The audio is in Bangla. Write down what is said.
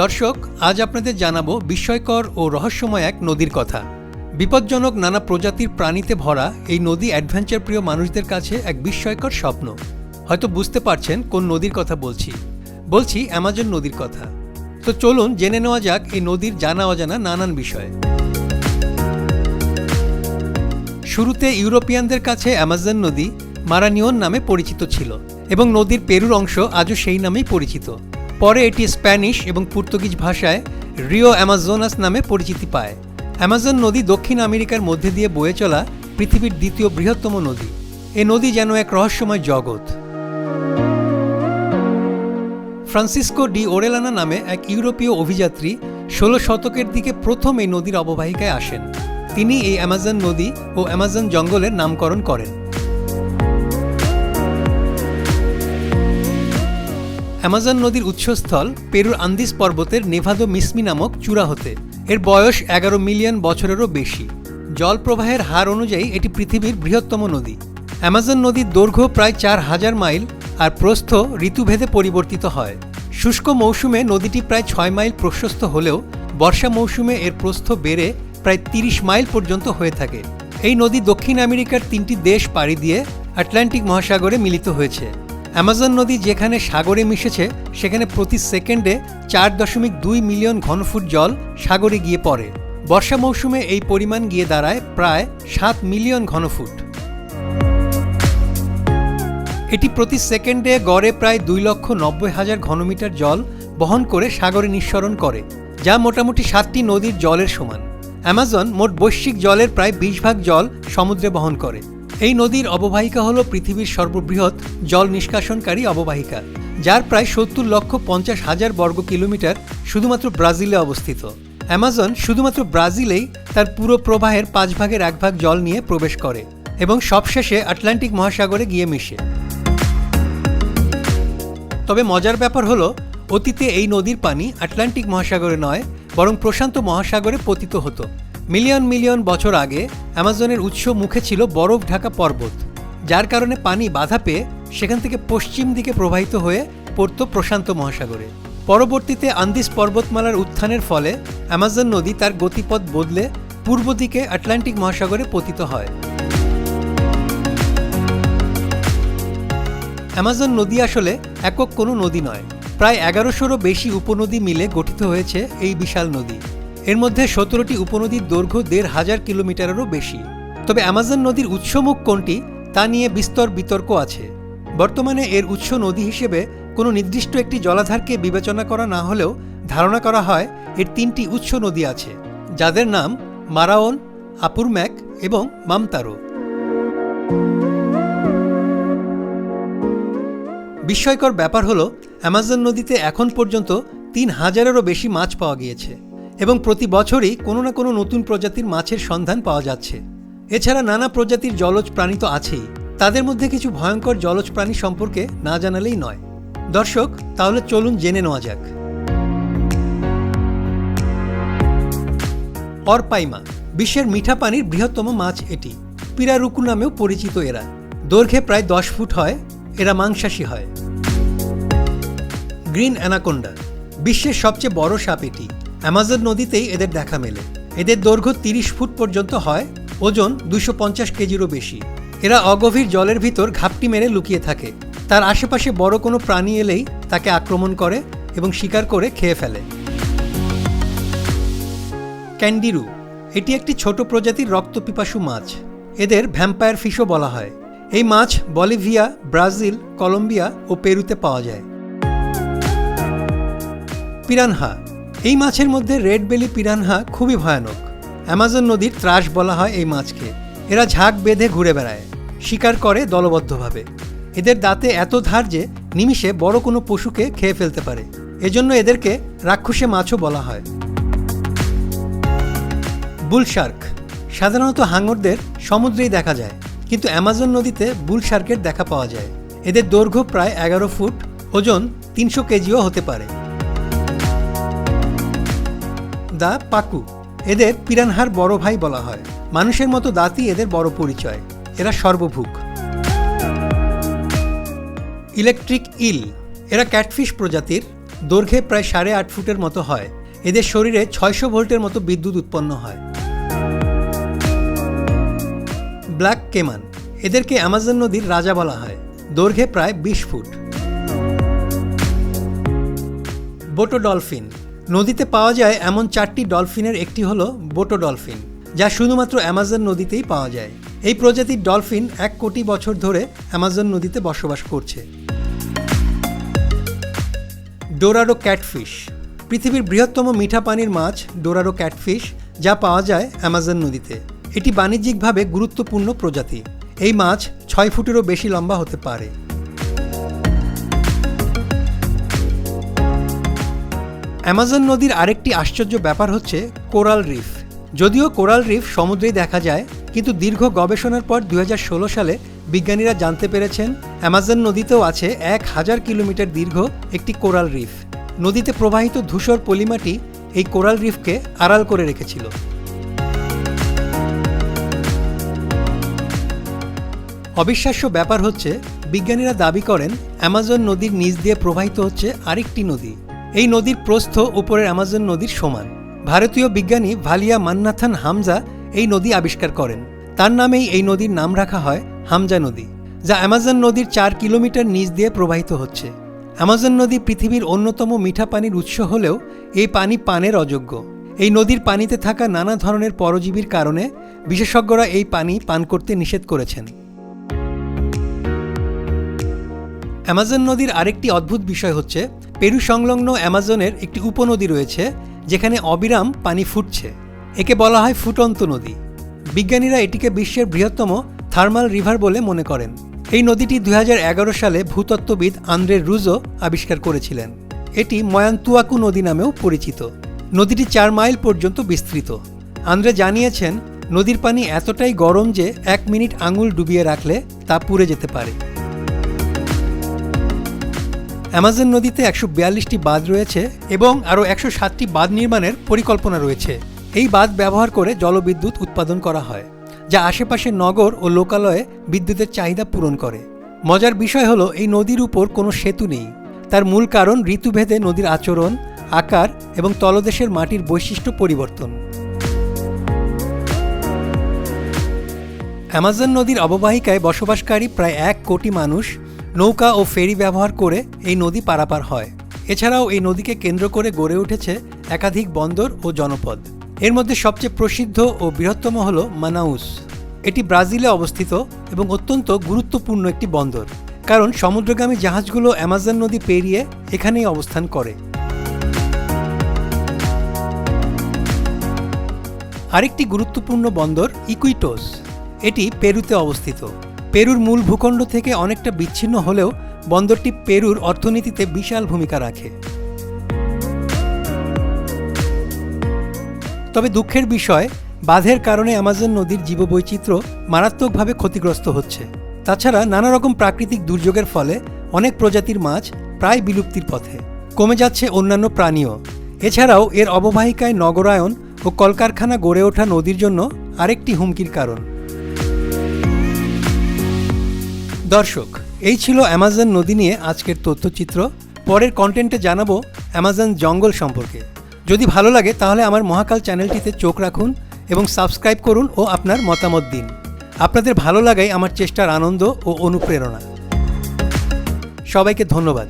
দর্শক, আজ আপনাদের জানাব বিস্ময়কর ও রহস্যময় এক নদীর কথা। বিপজ্জনক নানা প্রজাতির প্রাণীতে ভরা এই নদী অ্যাডভেঞ্চার প্রিয় মানুষদের কাছে এক বিস্ময়কর স্বপ্ন। হয়তো বুঝতে পারছেন কোন নদীর কথা বলছি। বলছি অ্যামাজন নদীর কথা। তো চলুন জেনে নেওয়া যাক এই নদীর জানা অজানা নানান বিষয়। শুরুতে ইউরোপিয়ানদের কাছে অ্যামাজন নদী মারানিয়ন নামে পরিচিত ছিল এবং নদীর পেরুর অংশ আজও সেই নামেই পরিচিত। পরে এটি স্প্যানিশ এবং পর্তুগিজ ভাষায় রিও অ্যামাজোনাস নামে পরিচিতি পায়। অ্যামাজন নদী দক্ষিণ আমেরিকার মধ্যে দিয়ে বয়ে চলা পৃথিবীর দ্বিতীয় বৃহত্তম নদী। এ নদী যেন এক রহস্যময় জগৎ। ফ্রান্সিসকো ডি ওরেলানা নামে এক ইউরোপীয় অভিযাত্রী ষোলো শতকের দিকে প্রথম এই নদীর অববাহিকায় আসেন। তিনি এই অ্যামাজন নদী ও অ্যামাজন জঙ্গলের নামকরণ করেন। অ্যামাজন নদীর উৎসস্থল পেরুর আন্দিস পর্বতের নেভাদো মিসমি নামক চূড়া হতে। এর বয়স এগারো মিলিয়ন বছরেরও বেশি। জল প্রবাহের হার অনুযায়ী এটি পৃথিবীর বৃহত্তম নদী। অ্যামাজন নদীর দৈর্ঘ্য প্রায় চার হাজার মাইল আর প্রস্থ ঋতুভেদে পরিবর্তিত হয়। শুষ্ক মৌসুমে নদীটি প্রায় ছয় মাইল প্রশস্ত হলেও বর্ষা মৌসুমে এর প্রস্থ বেড়ে প্রায় তিরিশ মাইল পর্যন্ত হয়ে থাকে। এই নদী দক্ষিণ আমেরিকার তিনটি দেশ পাড়ি দিয়ে আটলান্টিক মহাসাগরে মিলিত হয়েছে। অ্যামাজন নদী যেখানে সাগরে মিশেছে, সেখানে প্রতি সেকেন্ডে চার দশমিক দুই মিলিয়ন ঘনফুট জল সাগরে গিয়ে পড়ে। বর্ষা মৌসুমে এই পরিমাণ গিয়ে দাঁড়ায় প্রায় সাত মিলিয়ন ঘনফুট। এটি প্রতি সেকেন্ডে গড়ে প্রায় দুই লক্ষ নব্বই হাজার ঘনমিটার জল বহন করে সাগরে নিঃসরণ করে, যা মোটামুটি সাতটি নদীর জলের সমান। অ্যামাজন মোট বৈশ্বিক জলের প্রায় বিশ ভাগ জল সমুদ্রে বহন করে। এই নদীর অববাহিকা হল পৃথিবীর সর্ববৃহৎ জল নিষ্কাশনকারী অববাহিকা, যার প্রায় সত্তর লক্ষ পঞ্চাশ হাজার বর্গ কিলোমিটার শুধুমাত্র ব্রাজিলে অবস্থিত। অ্যামাজন শুধুমাত্র ব্রাজিলেই তার পুরো প্রবাহের পাঁচ ভাগের এক ভাগ জল নিয়ে প্রবেশ করে এবং সবশেষে আটলান্টিক মহাসাগরে গিয়ে মিশে। তবে মজার ব্যাপার হলো, অতীতে এই নদীর পানি আটলান্টিক মহাসাগরে নয়, বরং প্রশান্ত মহাসাগরে পতিত হতো। মিলিয়ন মিলিয়ন বছর আগে অ্যামাজনের উৎস মুখে ছিল বরফ ঢাকা পর্বত, যার কারণে পানি বাধা পেয়ে সেখান থেকে পশ্চিম দিকে প্রবাহিত হয়ে পড়ত প্রশান্ত মহাসাগরে। পরবর্তীতে আন্দিস পর্বতমালার উত্থানের ফলে অ্যামাজন নদী তার গতিপথ বদলে পূর্ব দিকে আটলান্টিক মহাসাগরে পতিত হয়। অ্যামাজন নদী আসলে একক কোনো নদী নয়, প্রায় এগারোশোরও বেশি উপনদী মিলে গঠিত হয়েছে এই বিশাল নদী। এর মধ্যে সতেরোটি উপনদীর দৈর্ঘ্য দেড় হাজার কিলোমিটারেরও বেশি। তবে অ্যামাজন নদীর উৎসমুখ কোনটি, তা নিয়ে বিস্তর বিতর্ক আছে। বর্তমানে এর উৎস নদী হিসেবে কোনো নির্দিষ্ট একটি জলাধারকে বিবেচনা করা না হলেও ধারণা করা হয় এর তিনটি উৎস নদী আছে, যাদের নাম মারাওন, আপুরম্যাক এবং মামতারো। বিস্ময়কর ব্যাপার হলো, অ্যামাজন নদীতে এখন পর্যন্ত তিন হাজারেরও বেশি মাছ পাওয়া গিয়েছে। এবং প্রতি বছরই কোনো না কোনো নতুন প্রজাতির মাছের সন্ধান পাওয়া যাচ্ছে। এছাড়া নানা প্রজাতির জলজ প্রাণী তো আছেই। তাদের মধ্যে কিছু ভয়ঙ্কর জলজ প্রাণী সম্পর্কে না জানালেই নয়। দর্শক, তাহলে চলুন জেনে নেওয়া যাক। অরপাইমা, বিশ্বের মিঠা পানির বৃহত্তম মাছ এটি। পিরারুকু নামেও পরিচিত এরা। দৈর্ঘ্যে প্রায় দশ ফুট হয়, এরা মাংসাশী হয়। গ্রিন অ্যানাকোন্ডা, বিশ্বের সবচেয়ে বড় সাপ এটি। অ্যামাজন নদীতেই এদের দেখা মেলে। এদের দৈর্ঘ্য তিরিশ ফুট পর্যন্ত হয়, ওজন দুশো পঞ্চাশ কেজিরও বেশি। এরা অগভীর জলের ভিতর ঘাপটি মেরে লুকিয়ে থাকে। তার আশেপাশে বড় কোনো প্রাণী এলেই তাকে আক্রমণ করে এবং শিকার করে খেয়ে ফেলে। ক্যান্ডিরু, এটি একটি ছোট প্রজাতির রক্তপিপাসু মাছ। এদের ভ্যাম্পায়ার ফিশও বলা হয়। এই মাছ বলিভিয়া, ব্রাজিল, কলম্বিয়া ও পেরুতে পাওয়া যায়। পিরানহা এই মাছের মধ্যে রেড বেলি পিরানহা খুবই ভয়ানক। অ্যামাজন নদীর ত্রাস বলা হয় এই মাছকে। এরা ঝাঁক বেঁধে ঘুরে বেড়ায়, শিকার করে দলবদ্ধভাবে। এদের দাঁতে এত ধার যে নিমিষে বড় কোনো পশুকে খেয়ে ফেলতে পারে। এজন্য এদেরকে রাক্ষসে মাছও বলা হয়। বুলশার্ক। সাধারণত হাঙরদের সমুদ্রেই দেখা যায়, কিন্তু অ্যামাজন নদীতে বুলশার্কের দেখা পাওয়া যায়। এদের দৈর্ঘ্য প্রায় এগারো ফুট, ওজন তিনশো কেজিও হতে পারে। দা পাকু। এদের পিরানহার বড় ভাই বলা হয়। মানুষের মতো দাঁতই এদের বড় পরিচয়। এরা সর্বভুক। ইলেকট্রিক ইল। এরা ক্যাটফিশ প্রজাতির। দৈর্ঘ্যে প্রায় সাড়ে আট ফুটের মতো হয়। এদের শরীরে ছয়শো ভোল্টের মতো বিদ্যুৎ উৎপন্ন হয়। Black caiman. এদেরকে অ্যামাজন নদীর রাজা বলা হয়। দৈর্ঘ্যে প্রায় বিশ ফুট। বোটো ডলফিন। নদীতে পাওয়া যায় এমন চারটি ডলফিনের একটি হলো বোটো ডলফিন, যা শুধুমাত্র অ্যামাজন নদীতেই পাওয়া যায়। এই প্রজাতির ডলফিন এক কোটি বছর ধরে অ্যামাজন নদীতে বসবাস করছে। ডোরারো ক্যাটফিশ, পৃথিবীর বৃহত্তম মিঠা পানির মাছ ডোরারো ক্যাটফিশ, যা পাওয়া যায় অ্যামাজন নদীতে। এটি বাণিজ্যিকভাবে গুরুত্বপূর্ণ প্রজাতি। এই মাছ ছয় ফুটেরও বেশি লম্বা হতে পারে। অ্যামাজন নদীর আরেকটি আশ্চর্য ব্যাপার হচ্ছে কোরাল রিফ। যদিও কোরাল রিফ সমুদ্রেই দেখা যায়, কিন্তু দীর্ঘ গবেষণার পর দু হাজার ষোলো সালে বিজ্ঞানীরা জানতে পেরেছেন অ্যামাজন নদীতেও আছে এক হাজার কিলোমিটার দীর্ঘ একটি কোরাল রিফ। নদীতে প্রবাহিত ধূসর পলিমাটি এই কোরাল রিফকে আড়াল করে রেখেছিল। অবিশ্বাস্য ব্যাপার হচ্ছে, বিজ্ঞানীরা দাবি করেন, অ্যামাজন নদীর নিচ দিয়ে প্রবাহিত হচ্ছে আরেকটি নদী। এই নদীর প্রস্থ উপরের অ্যামাজন নদীর সমান। ভারতীয় বিজ্ঞানী ভালিয়া মান্নাথান হামজা এই নদী আবিষ্কার করেন। তার নামেই এই নদীর নাম রাখা হয় হামজা নদী, যা অ্যামাজন নদীর চার কিলোমিটার নিচ দিয়ে প্রবাহিত হচ্ছে। অ্যামাজন নদী পৃথিবীর অন্যতম মিঠা পানির উৎস হলেও এই পানি পানের অযোগ্য। এই নদীর পানিতে থাকা নানা ধরনের পরজীবীর কারণে বিশেষজ্ঞরা এই পানি পান করতে নিষেধ করেছেন। অ্যামাজন নদীর আরেকটি অদ্ভুত বিষয় হচ্ছে, পেরু সংলগ্ন অ্যামাজনের একটি উপনদী রয়েছে, যেখানে অবিরাম পানি ফুটছে। একে বলা হয় ফুটন্ত নদী। বিজ্ঞানীরা এটিকে বিশ্বের বৃহত্তম থার্মাল রিভার বলে মনে করেন। এই নদীটি দুই হাজার এগারো সালে ভূতত্ত্ববিদ আন্দ্রে রুজো আবিষ্কার করেছিলেন। এটি ময়ান্তুয়াকু নদী নামেও পরিচিত। নদীটি চার মাইল পর্যন্ত বিস্তৃত। আন্দ্রে জানিয়েছেন, নদীর পানি এতটাই গরম যে এক মিনিট আঙুল ডুবিয়ে রাখলে তা পুড়ে যেতে পারে। অ্যামাজন নদীতে একশো বিয়াল্লিশটি বাঁধ রয়েছে এবং আরও একশো সাতটি বাঁধ নির্মাণের পরিকল্পনা রয়েছে। এই বাঁধ ব্যবহার করে জলবিদ্যুৎ উৎপাদন করা হয়, যা আশেপাশের নগর ও লোকালয়ে বিদ্যুতের চাহিদা পূরণ করে। মজার বিষয় হলো, এই নদীর উপর কোনো সেতু নেই। তার মূল কারণ ঋতুভেদে নদীর আচরণ, আকার এবং তলদেশের মাটির বৈশিষ্ট্য পরিবর্তন। অ্যামাজন নদীর অববাহিকায় বসবাসকারী প্রায় এক কোটি মানুষ নৌকা ও ফেরি ব্যবহার করে এই নদী পারাপার হয়। এছাড়াও এই নদীকে কেন্দ্র করে গড়ে উঠেছে একাধিক বন্দর ও জনপদ। এর মধ্যে সবচেয়ে প্রসিদ্ধ ও বৃহত্তম হল মানাউস। এটি ব্রাজিলে অবস্থিত এবং অত্যন্ত গুরুত্বপূর্ণ একটি বন্দর, কারণ সমুদ্রগামী জাহাজগুলো অ্যামাজন নদী পেরিয়ে এখানেই অবস্থান করে। আরেকটি গুরুত্বপূর্ণ বন্দর ইকুইটোস। এটি পেরুতে অবস্থিত। পেরুর মূল ভূখণ্ড থেকে অনেকটা বিচ্ছিন্ন হলেও বন্দরটি পেরুর অর্থনীতিতে বিশাল ভূমিকা রাখে। তবে দুঃখের বিষয়, বাঁধের কারণে অ্যামাজন নদীর জীববৈচিত্র্য মারাত্মকভাবে ক্ষতিগ্রস্ত হচ্ছে। তাছাড়া নানা রকম প্রাকৃতিক দুর্যোগের ফলে অনেক প্রজাতির মাছ প্রায় বিলুপ্তির পথে। কমে যাচ্ছে অন্যান্য প্রাণীও। এছাড়াও এর অববাহিকায় নগরায়ন ও কলকারখানা গড়ে ওঠা নদীর জন্য আরেকটি হুমকির কারণ। দর্শক, এই ছিল অ্যামাজন নদী নিয়ে আজকের তথ্যচিত্র। পরের কন্টেন্টে জানাব অ্যামাজন জঙ্গল সম্পর্কে। যদি ভালো লাগে তাহলে আমার মহাকাল চ্যানেলটিতে চোখ রাখুন এবং সাবস্ক্রাইব করুন ও আপনার মতামত দিন। আপনাদের ভালো লাগাই আমার চেষ্টার আনন্দ ও অনুপ্রেরণা। সবাইকে ধন্যবাদ।